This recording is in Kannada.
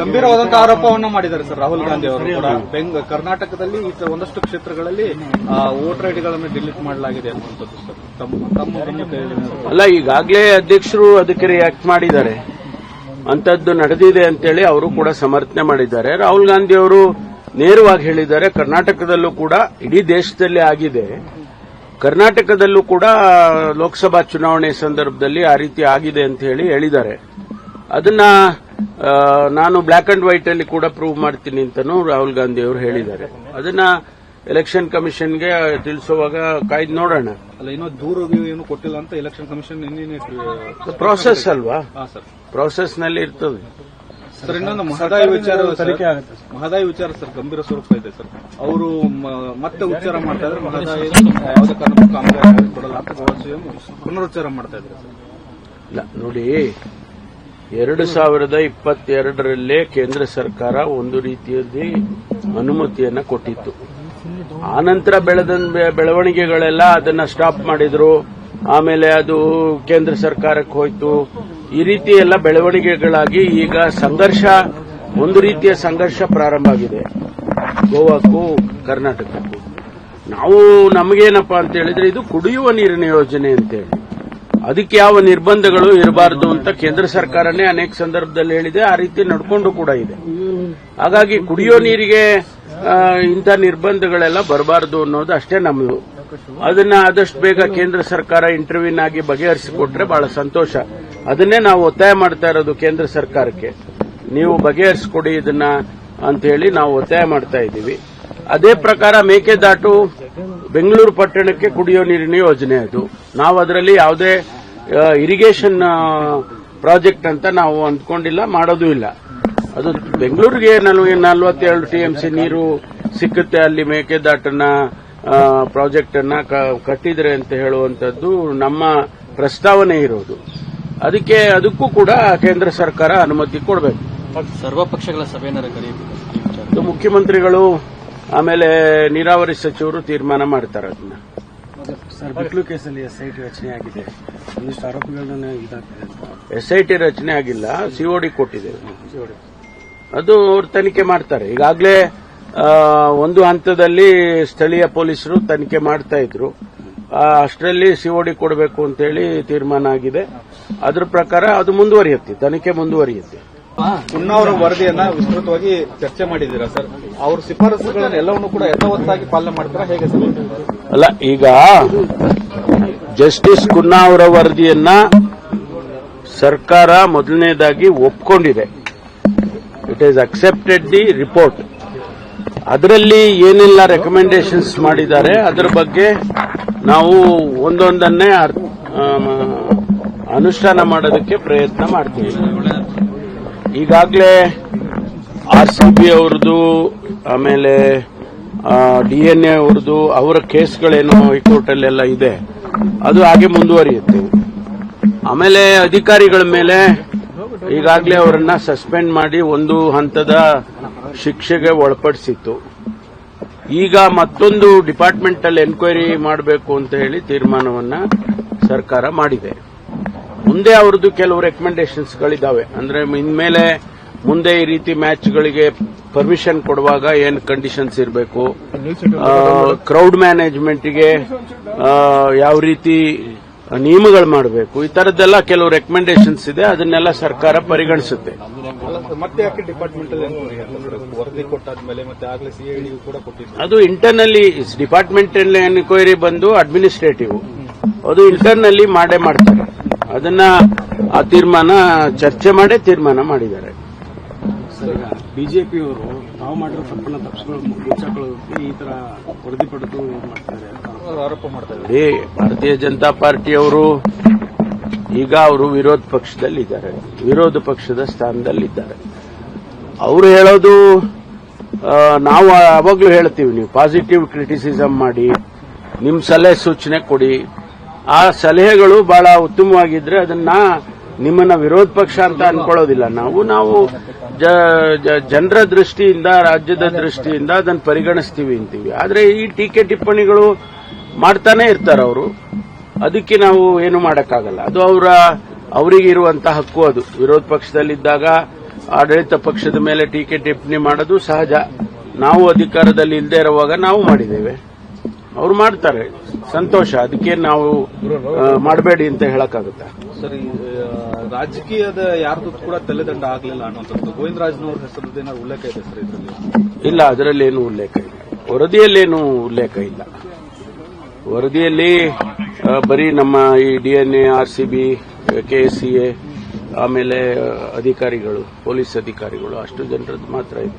ಗಂಭೀರವಾದಂತಹ ಆರೋಪವನ್ನು ಮಾಡಿದ್ದಾರೆ ಸರ್, ರಾಹುಲ್ ಗಾಂಧಿ ಅವರು ಕೂಡ. ಬೆಂಗ್, ಕರ್ನಾಟಕದಲ್ಲಿ ಈ ಒಂದಷ್ಟು ಕ್ಷೇತ್ರಗಳಲ್ಲಿ ವೋಟರ್ ಐಡಿಗಳನ್ನು ಡಿಲೀಟ್ ಮಾಡಲಾಗಿದೆ ಅನ್ನುವಂಥದ್ದು ಸರ್. ತಮ್ಮ ಅಲ್ಲ, ಈಗಾಗಲೇ ಅಧ್ಯಕ್ಷರು ಅದಕ್ಕೆ ರಿಯಾಕ್ಟ್ ಮಾಡಿದ್ದಾರೆ. ಅಂತದ್ದು ನಡೆದಿದೆ ಅಂತೇಳಿ ಅವರು ಕೂಡ ಸಮರ್ಥನೆ ಮಾಡಿದ್ದಾರೆ. ರಾಹುಲ್ ಗಾಂಧಿ ಅವರು ನೇರವಾಗಿ ಹೇಳಿದ್ದಾರೆ, ಕರ್ನಾಟಕದಲ್ಲೂ ಕೂಡ, ಇಡೀ ದೇಶದಲ್ಲಿ ಆಗಿದೆ. ಕರ್ನಾಟಕದಲ್ಲೂ ಕೂಡ ಲೋಕಸಭಾ ಚುನಾವಣೆ ಸಂದರ್ಭದಲ್ಲಿ ಆ ರೀತಿ ಆಗಿದೆ ಅಂತ ಹೇಳಿ ಹೇಳಿದ್ದಾರೆ. ಅದನ್ನ ನಾನು ಬ್ಲಾಕ್ ಅಂಡ್ ವೈಟ್ ಅಲ್ಲಿ ಕೂಡ ಪ್ರೂವ್ ಮಾಡ್ತೀನಿ ಅಂತಾನೂ ರಾಹುಲ್ ಗಾಂಧಿ ಅವರು ಹೇಳಿದ್ದಾರೆ. ಅದನ್ನ ಎಲೆಕ್ಷನ್ ಕಮಿಷನ್ಗೆ ತಿಳಿಸುವಾಗ ಕಾಯ್ದು ನೋಡೋಣ. ಅಲ್ಲ ಇನ್ನೂ ದೂರ ಏನು ಕೊಟ್ಟಿಲ್ಲ ಅಂತ ಎಲೆಕ್ಷನ್ ಕಮಿಷನ್ ಪ್ರೊಸೆಸ್ ಪ್ರಾಸೆಸ್ ಅಲ್ವಾ? ಹಾ ಸರ್. ಪ್ರಾಸೆಸ್ನಲ್ಲಿ ಇರ್ತದೆ. ಸರ್ ಇನ್ನೊಂದು ಮಹದಾಯಿ ವಿಚಾರ ಮಹದಾಯಿ ವಿಚಾರ ಸರ್ ಗಂಭೀರ ಸ್ವರೂಪ ಇದೆ ಸರ್. ಅವರು ಮತ್ತೆ ಉಚ್ಚಾರ ಮಾಡ್ತಾ ಇದ್ರೆ ಮಹದಾಯಿ ಯಾವುದೇ ಕಾರಣಕ್ಕೂ ಕಾಮಗಾರಿ ಕೊಡಲ್ಲ ಅಂತ ಪುನರುಚ್ಚಾರ ಮಾಡ್ತಾ ಇದ್ದಾರೆ ಸರ್. ಇಲ್ಲ ನೋಡಿ ಎರಡು ಸಾವಿರದ ಇಪ್ಪತ್ತೆರಡರಲ್ಲೇ ಕೇಂದ್ರ ಸರ್ಕಾರ ಒಂದು ರೀತಿಯಲ್ಲಿ ಅನುಮತಿಯನ್ನು ಕೊಟ್ಟಿತ್ತು. ಆನಂತರ ಬೆಳೆದ ಬೆಳವಣಿಗೆಗಳೆಲ್ಲ ಅದನ್ನ ಸ್ಟಾಪ್ ಮಾಡಿದ್ರು. ಆಮೇಲೆ ಅದು ಕೇಂದ್ರ ಸರ್ಕಾರಕ್ಕೆ ಹೋಯ್ತು. ಈ ರೀತಿ ಎಲ್ಲ ಬೆಳವಣಿಗೆಗಳಾಗಿ ಈಗ ಸಂಘರ್ಷ, ಒಂದು ರೀತಿಯ ಸಂಘರ್ಷ ಪ್ರಾರಂಭ ಆಗಿದೆ. ಗೋವಾಕ್ಕೂ ಕರ್ನಾಟಕಕ್ಕೂ. ನಾವು ನಮಗೇನಪ್ಪ ಅಂತ ಹೇಳಿದ್ರೆ ಇದು ಕುಡಿಯುವ ನೀರಿನ ಯೋಜನೆ ಅಂತೇಳಿ. ಅದಕ್ಕೆ ಯಾವ ನಿರ್ಬಂಧಗಳು ಇರಬಾರದು ಅಂತ ಕೇಂದ್ರ ಸರ್ಕಾರನೇ ಅನೇಕ ಸಂದರ್ಭದಲ್ಲಿ ಹೇಳಿದೆ. ಆ ರೀತಿ ನಡ್ಕೊಂಡು ಕೂಡ ಇದೆ. ಹಾಗಾಗಿ ಕುಡಿಯೋ ನೀರಿಗೆ ಇಂಥ ನಿರ್ಬಂಧಗಳೆಲ್ಲ ಬರಬಾರದು ಅನ್ನೋದು ಅಷ್ಟೇ ನಮ್ಮದು ಅದನ್ನ ಆದಷ್ಟು ಬೇಗ ಕೇಂದ್ರ ಸರ್ಕಾರ ಇಂಟರ್ವ್ಯೂನ್ ಆಗಿ ಬಗೆಹರಿಸಿಕೊಟ್ರೆ ಬಹಳ ಸಂತೋಷ. ಅದನ್ನೇ ನಾವು ಒತ್ತಾಯ ಮಾಡ್ತಾ ಇರೋದು ಕೇಂದ್ರ ಸರ್ಕಾರಕ್ಕೆ. ನೀವು ಬಗೆಹರಿಸಿಕೊಡಿ ಇದನ್ನ ಅಂತ ಹೇಳಿ ನಾವು ಒತ್ತಾಯ ಮಾಡ್ತಾ ಇದ್ದೀವಿ. ಅದೇ ಪ್ರಕಾರ ಮೇಕೆದಾಟು ಬೆಂಗಳೂರು ಪಟ್ಟಣಕ್ಕೆ ಕುಡಿಯೋ ನೀರಿನ ಯೋಜನೆ ಅದು. ನಾವು ಅದರಲ್ಲಿ ಯಾವುದೇ ಇರಿಗೇಷನ್ ಪ್ರಾಜೆಕ್ಟ್ ಅಂತ ನಾವು ಅಂದ್ಕೊಂಡಿಲ್ಲ ಮಾಡೋದು ಇಲ್ಲ. ಅದು ಬೆಂಗಳೂರಿಗೆ ನಲ್ವ- ನಲ್ವತ್ತೇಳು ಟಿಎಂಸಿ ನೀರು ಸಿಕ್ಕುತ್ತೆ ಅಲ್ಲಿ ಮೇಕೆದಾಟನ ಪ್ರಾಜೆಕ್ಟ್ ಅನ್ನ ಕಟ್ಟಿದ್ರೆ ಅಂತ ಹೇಳುವಂತದ್ದು ನಮ್ಮ ಪ್ರಸ್ತಾವನೆ ಇರೋದು. ಅದಕ್ಕೆ ಅದಕ್ಕೂ ಕೂಡ ಕೇಂದ್ರ ಸರ್ಕಾರ ಅನುಮತಿ ಕೊಡಬೇಕು. ಸರ್ವ ಪಕ್ಷಗಳ ಮುಖ್ಯಮಂತ್ರಿಗಳು ಆಮೇಲೆ ನೀರಾವರಿ ಸಚಿವರು ತೀರ್ಮಾನ ಮಾಡ್ತಾರೆ ಅದನ್ನ. ಸರ್ ಬಿಟ್ಲು ಕೇಸಲ್ಲಿ ಎಸ್ಐಟಿ ರಚನೆ ಆಗಿದೆ. ಒಂದಿಷ್ಟು ಆರೋಪಿಗಳನ್ನ ಇದಾಗ್ತದೆ ಎಸ್ಐಟಿ ರಚನೆ ಆಗಿಲ್ಲ ಸಿಒಡಿ ಕೊಟ್ಟಿದೆ. ಅದು ಅವರು ತನಿಖೆ ಮಾಡ್ತಾರೆ. ಈಗಾಗಲೇ ಒಂದು ಹಂತದಲ್ಲಿ ಸ್ಥಳೀಯ ಪೊಲೀಸರು ತನಿಖೆ ಮಾಡ್ತಾ ಇದ್ರು. ಅಷ್ಟರಲ್ಲಿ ಸಿಒಡಿ ಕೊಡಬೇಕು ಅಂತೇಳಿ ತೀರ್ಮಾನ ಆಗಿದೆ. ಅದ್ರ ಪ್ರಕಾರ ಅದು ಮುಂದುವರಿಯುತ್ತೆ ತನಿಖೆ ಮುಂದುವರಿಯುತ್ತೆ. ಪುನ್ನ ಅವರ ವರದಿಯನ್ನ ವಿಸ್ತೃತವಾಗಿ ಚರ್ಚೆ ಮಾಡಿದ್ದೀರಾ ಸರ್? ಅವ್ರ ಶಿಫಾರಸುಗಳನ್ನ ಎಲ್ಲವನ್ನೂ ಕೂಡ ಯಥಾವತ್ತಾಗಿ ಪಾಲನೆ ಮಾಡ್ತಾರಾ? ಹೇಗೆ ಸರ್? ಅಲ್ಲ ಈಗ ಜಸ್ಟಿಸ್ ಕುನ್ನಾ ಅವರ ವರದಿಯನ್ನ ಸರ್ಕಾರ ಮೊದಲನೇದಾಗಿ ಒಪ್ಕೊಂಡಿದೆ. It is accepted the report ಅದರಲ್ಲಿ ಏನೆಲ್ಲ ರೆಕಮೆಂಡೇಶನ್ಸ್ ಮಾಡಿದ್ದಾರೆ ಅದರ ಬಗ್ಗೆ ನಾವು ಒಂದೊಂದನ್ನೇ ಅನುಷ್ಠಾನ ಮಾಡೋದಕ್ಕೆ ಪ್ರಯತ್ನ ಮಾಡ್ತೀವಿ. ಈಗಾಗಲೇ ಆರ್ ಸಿ ಬಿ ಅವ್ರದ್ದು, ಆಮೇಲೆ ಡಿಎನ್ಎ ಅವ್ರದ್ದು, ಅವರ ಕೇಸ್ಗಳೇನು ಹೈಕೋರ್ಟಲ್ಲೆಲ್ಲ ಇದೆ. ಅದು ಹಾಗೆ ಮುಂದುವರಿಯುತ್ತೆ. ಆಮೇಲೆ ಅಧಿಕಾರಿಗಳ ಮೇಲೆ ಈಗಾಗಲೇ ಅವರನ್ನ ಸಸ್ಪೆಂಡ್ ಮಾಡಿ ಒಂದು ಹಂತದ ಶಿಕ್ಷೆಗೆ ಒಳಪಡಿಸಿತ್ತು. ಈಗ ಮತ್ತೊಂದು ಡಿಪಾರ್ಟ್ಮೆಂಟಲ್ಲಿ ಎನ್ಕ್ವೈರಿ ಮಾಡಬೇಕು ಅಂತ ಹೇಳಿ ತೀರ್ಮಾನವನ್ನ ಸರ್ಕಾರ ಮಾಡಿದೆ. ಮುಂದೆ ಅವ್ರದ್ದು ಕೆಲವು ರೆಕಮೆಂಡೇಶನ್ಸ್ಗಳಿದ್ದಾವೆ ಅಂದ್ರೆ ಇನ್ಮೇಲೆ ಮುಂದೆ ಈ ರೀತಿ ಮ್ಯಾಚ್ಗಳಿಗೆ ಪರ್ಮಿಷನ್ ಕೊಡುವಾಗ ಏನು ಕಂಡೀಷನ್ಸ್ ಇರಬೇಕು? ಕ್ರೌಡ್ ಮ್ಯಾನೇಜ್ಮೆಂಟ್ಗೆ ಯಾವ ರೀತಿ ನಿಯಮಗಳು ಮಾಡಬೇಕು? ಈ ತರದ್ದೆಲ್ಲ ಕೆಲವು ರೆಕಮೆಂಡೇಶನ್ಸ್ ಇದೆ. ಅದನ್ನೆಲ್ಲ ಸರ್ಕಾರ ಪರಿಗಣಿಸುತ್ತೆ. ಅದು ಇಂಟರ್ನಲ್ಲಿ ಡಿಪಾರ್ಟ್ಮೆಂಟ್ ಎನ್ಕ್ವೈರಿ ಬಂದು ಅಡ್ಮಿನಿಸ್ಟ್ರೇಟಿವ್ ಅದು ಇಂಟರ್ನಲ್ಲಿ ಮಾಡೇ ಮಾಡ್ತಾರೆ. ಅದನ್ನ ಆ ತೀರ್ಮಾನ ಚರ್ಚೆ ಮಾಡೇ ತೀರ್ಮಾನ ಮಾಡಿದ್ದಾರೆ. ಬಿಜೆಪಿಯವರು ತಾವು ಮಾಡಿರೋ ತಪ್ಪನ್ನ ತಪ್ಪಿಸ್ಕೊಳ್ಳೋ ಮುಚ್ಚಾಕೊಳ್ಳೋದಕ್ಕೆ ಈ ತರ ವರದಿ ಪಡೆದು ಏನ್ ಮಾಡ್ತಾರೆ. ಆರೋಪ ಮಾಡ್ತಾ ಇದ್ದಾರೆ ಭಾರತೀಯ ಜನತಾ ಪಾರ್ಟಿಯವರು ಈಗ ಅವರು ವಿರೋಧ ಪಕ್ಷದಲ್ಲಿದ್ದಾರೆ. ವಿರೋಧ ಪಕ್ಷದ ಸ್ಥಾನದಲ್ಲಿದ್ದಾರೆ. ಅವರು ಹೇಳೋದು ನಾವು ಯಾವಾಗಲೂ ಹೇಳ್ತೀವಿ ನೀವು ಪಾಸಿಟಿವ್ ಕ್ರಿಟಿಸಿಸಮ್ ಮಾಡಿ ನಿಮ್ಮ ಸಲಹೆ ಸೂಚನೆ ಕೊಡಿ ಆ ಸಲಹೆಗಳು ಬಹಳ ಉತ್ತಮವಾಗಿದ್ರೆ ಅದನ್ನ ನಿಮ್ಮನ್ನ ವಿರೋಧ ಪಕ್ಷ ಅಂತ ಅನ್ಕೊಳ್ಳೋದಿಲ್ಲ. ನಾವು ನಾವು ಜನರ ದೃಷ್ಟಿಯಿಂದ, ರಾಜ್ಯದ ದೃಷ್ಟಿಯಿಂದ ಅದನ್ನು ಪರಿಗಣಿಸ್ತೀವಿ ಅಂತೀವಿ. ಆದ್ರೆ ಈ ಟೀಕೆ ಟಿಪ್ಪಣಿಗಳು ಮಾಡ್ತಾನೆ ಇರ್ತಾರೆ ಅವರು. ಅದಕ್ಕೆ ನಾವು ಏನು ಮಾಡಕ್ಕಾಗಲ್ಲ. ಅದು ಅವರ, ಅವರಿಗೆ ಇರುವಂತಹ ಹಕ್ಕು ಅದು. ವಿರೋಧ ಪಕ್ಷದಲ್ಲಿದ್ದಾಗ ಆಡಳಿತ ಪಕ್ಷದ ಮೇಲೆ ಟೀಕೆ ಟಿಪ್ಪಣಿ ಮಾಡೋದು ಸಹಜ. ನಾವು ಅಧಿಕಾರದಲ್ಲಿ ಇಲ್ಲದೆ ಇರುವಾಗ ನಾವು ಮಾಡಿದ್ದೇವೆ. ಅವರು ಮಾಡ್ತಾರೆ. ಸಂತೋಷ. ಅದಕ್ಕೆ ನಾವು ಮಾಡಬೇಡಿ ಅಂತ ಹೇಳಕ್ಕಾಗುತ್ತೆ? ಸರಿ ರಾಜಕೀಯದ ಯಾರ್ದು ಕೂಡ ತಲೆದಂಡ ಆಗಲಿಲ್ಲ ಅನ್ನೋಂಥದ್ದು ಗೋವಿಂದರಾಜ್ನವ್ರ ಹೆಸರದ್ದು ಏನಾದ್ರು ಉಲ್ಲೇಖ ಇದೆ ಸರ್ ಇದರಲ್ಲಿ? ಇಲ್ಲ ಅದರಲ್ಲೇನು ಉಲ್ಲೇಖ ಇಲ್ಲ. ವರದಿಯಲ್ಲೇನು ಉಲ್ಲೇಖ ಇಲ್ಲ. ವರದಿಯಲ್ಲಿ ಬರೀ ನಮ್ಮ ಈ DNA R C B KSCA ಆಮೇಲೆ ಅಧಿಕಾರಿಗಳು ಪೊಲೀಸ್ ಅಧಿಕಾರಿಗಳು ಅಷ್ಟು ಜನರದ್ದು ಮಾತ್ರ ಇದೆ